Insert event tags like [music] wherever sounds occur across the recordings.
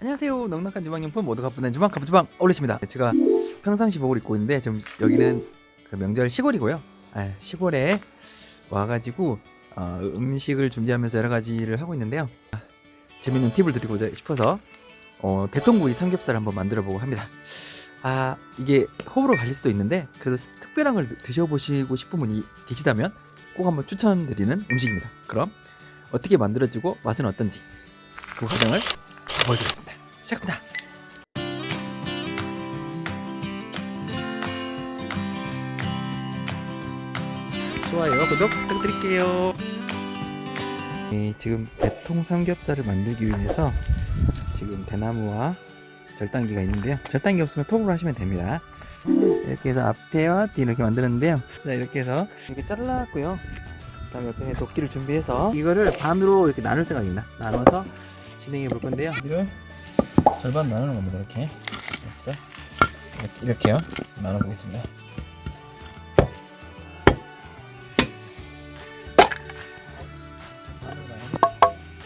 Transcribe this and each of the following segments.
안녕하세요. 넉넉한 주방용품 모두가 보는 주방 카프주방 올리십니다. 제가 평상시복을 입고 있는데 지금 여기는 그 명절 시골이고요. 아, 시골에 와가지고 어, 음식을 준비하면서 여러 가지를 하고 있는데요. 아, 재밌는 팁을 드리고자 싶어서 어, 대통구이 삼겹살 한번 만들어 보고 합니다. 아 이게 호불호 갈릴 수도 있는데 그래도 특별한 걸 드셔보시고 싶은 분이 계시다면 꼭 한번 추천드리는 음식입니다. 그럼 어떻게 만들어지고 맛은 어떤지 그 과정을 보여드리겠습니다. 시작합니다. 좋아요, 구독 부탁드릴게요. 네, 지금 대통 삼겹살을 만들기 위해서 지금 대나무와 절단기가 있는데요. 절단기 없으면 톱으로 하시면 됩니다. 이렇게 해서 앞에와 뒤 이렇게 만드는데요. 자, 이렇게 해서 이렇게 잘라놨고요. 그다음에 옆에 도끼를 준비해서 이거를 반으로 이렇게 나눌 생각입니다. 나눠서 진행해 볼 건데요. 절반 나누는 겁니다. 이렇게 이렇게 이렇게, 이렇게요. 나눠 보겠습니다.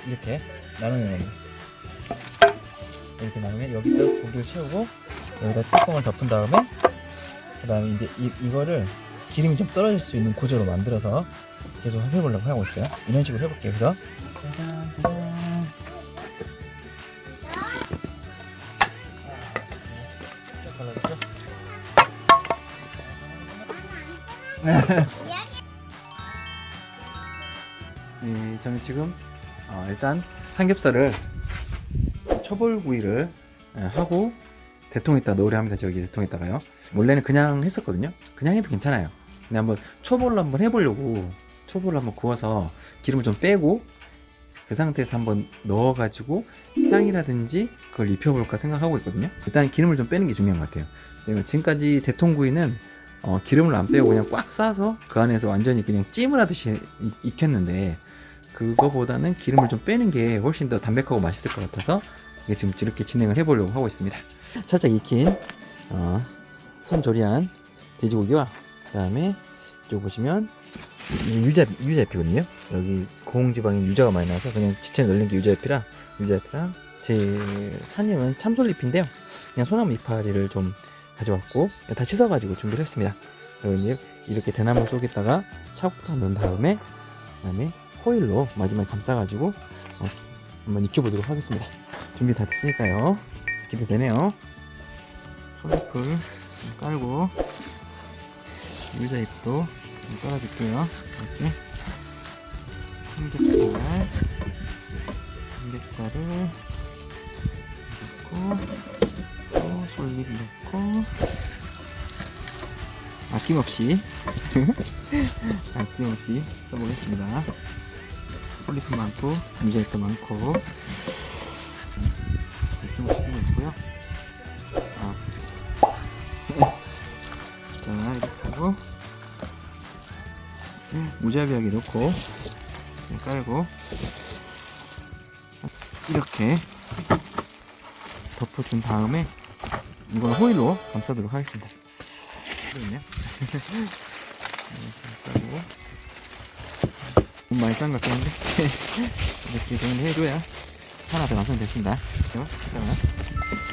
이렇게 나누는 겁니다. 이렇게 나누면 여기다 고기를 채우고 여기다 뚜껑을 덮은 다음에 그 다음에 이제 이, 이거를 기름이 좀 떨어질 수 있는 구조로 만들어서 계속 해보려고 하고 있어요. 이런 식으로 해볼게요. 그래서 짜잔, 짜잔. 네, 저는 지금 어, 일단 삼겹살을 초벌구이를 예, 하고 대통에다 넣으려 합니다. 저기 대통에다가요. 원래는 그냥 했었거든요. 그냥 해도 괜찮아요. 근데 한번 초벌로 한번 해보려고 초벌로 한번 구워서 기름을 좀 빼고 그 상태에서 한번 넣어가지고 향이라든지 그걸 입혀볼까 생각하고 있거든요. 일단 기름을 좀 빼는 게 중요한 것 같아요. 지금까지 대통구이는 어, 기름을 안 빼고 그냥 꽉 싸서 그 안에서 완전히 그냥 찜을 하듯이 익- 익혔는데 그거보다는 기름을 좀 빼는 게 훨씬 더 담백하고 맛있을 것 같아서 이게 지금 이렇게 진행을 해보려고 하고 있습니다. 살짝 익힌 어, 손조리한 돼지고기와 그다음에 이쪽 보시면 이 유자 유자잎이거든요. 여기 고홍지방에 유자가 많이 나와서 그냥 지체에 널린 게 유자잎이라 유자잎이랑 제 산임은 참솔잎인데요. 그냥 소나무 이파리를 좀 가져왔고 다 씻어가지고 준비를 했습니다. 이제 이렇게 대나무 속에다가 차곡탕 넣은 다음에 그다음에 호일로 마지막에 감싸가지고 어, 한번 익혀보도록 하겠습니다. 준비 다 됐으니까요. 기대되네요. 좀 깔고 유자잎도 좀 깔아줄게요. 이렇게 삼겹살 삼겹살을 넣고 아낌없이 [laughs] 아낌없이 써보겠습니다. 솔잎도 많고 유자잎도 많고 아낌없이 쓰고 있고요. 아. 자 이렇게 하고 무자비하게 넣고 깔고 이렇게 덮어준 다음에 이걸 호일로 감싸도록 하겠습니다. 그러면 깔고 너무 많이 싼 것 같긴 한데 [laughs] 이렇게 정도 해줘야 하나 더 완성 됐습니다. 그죠? 그러면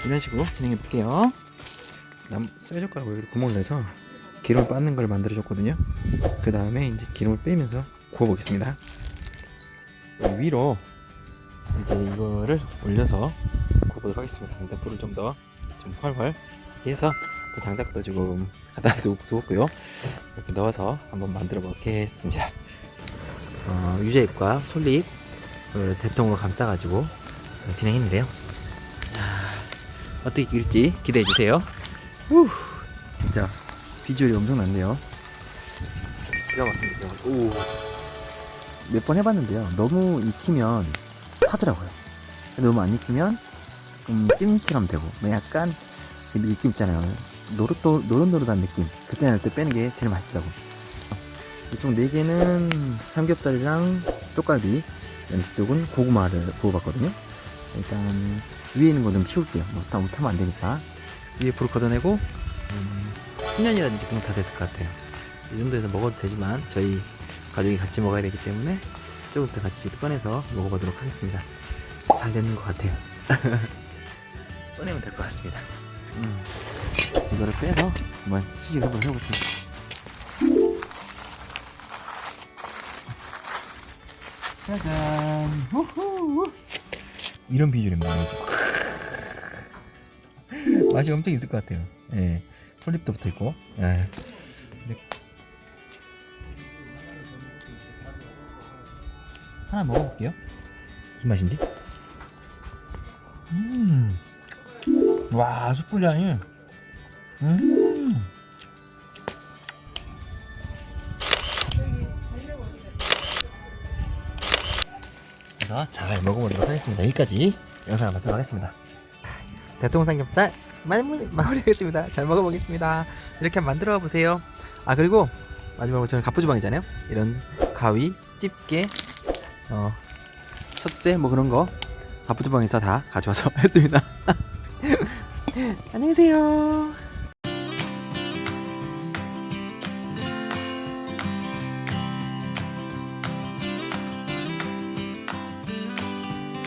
이런 식으로 진행해 볼게요. 남 쇠젓가락으로 이렇게 구멍을 내서 기름을 빻는 걸 만들어 줬거든요. 그 다음에 이제 기름을 빼면서 구워 보겠습니다. 위로 이제 이거를 올려서 구워보도록 하겠습니다. 일단 불을 좀 더 좀 활활 해서 또 장작도 지금 갖다 두- 두었고요. 이렇게 넣어서 한번 만들어 보겠습니다. 어, 유자잎과 솔잎 을 대통으로 감싸가지고 어, 진행했는데요. 아, 어떻게 익을지 기대해 주세요. 후, 진짜 비주얼이 엄청난데요. 기가. 오. 몇번 해봤는데요. 너무 익히면 타더라고요. 너무 안 익히면 음, 찜처럼 되고 뭐 약간 그 느낌 있잖아요. 노릇 노릇노릇한 느낌. 그때 날 때 빼는 게 제일 맛있다고. 이쪽 네 개는 삼겹살이랑 쪽갈비, 왼쪽은 고구마를 구워봤거든요. 일단 위에 있는 거 좀 치울게요. 뭐 다 못하면 안 되니까 위에 불을 걷어내고 음, 10년이라든지 그냥 다 됐을 것 같아요. 이 정도에서 먹어도 되지만 저희 가족이 같이 먹어야 되기 때문에 조금 더 같이 꺼내서 먹어보도록 하겠습니다. 잘 되는 것 같아요. [laughs] 꺼내면 될 것 같습니다. 음, 이거를 빼서 한번 시식을 한번 해보겠습니다. 짜잔! 후후! 이런 말이죠. [laughs] 맛이 엄청 있을 것 같아요. 예. 솔잎도 붙어 있고. 예. 하나 먹어볼게요. 무슨 맛인지? 음. 와, 숯불향이. 음. 그래서 잘 먹어보도록 하겠습니다. 여기까지 영상을 마치도록 하겠습니다. 대통 삼겹살 마무리, 마무리하겠습니다. 잘 먹어보겠습니다. 이렇게 한번 만들어 보세요. 아 그리고 마지막으로 저는 갑부주방이잖아요. 이런 가위, 집게, 어, 석쇠 뭐 그런 거 갑부주방에서 다 가져와서 [laughs] 했습니다. [laughs] 안녕히 계세요.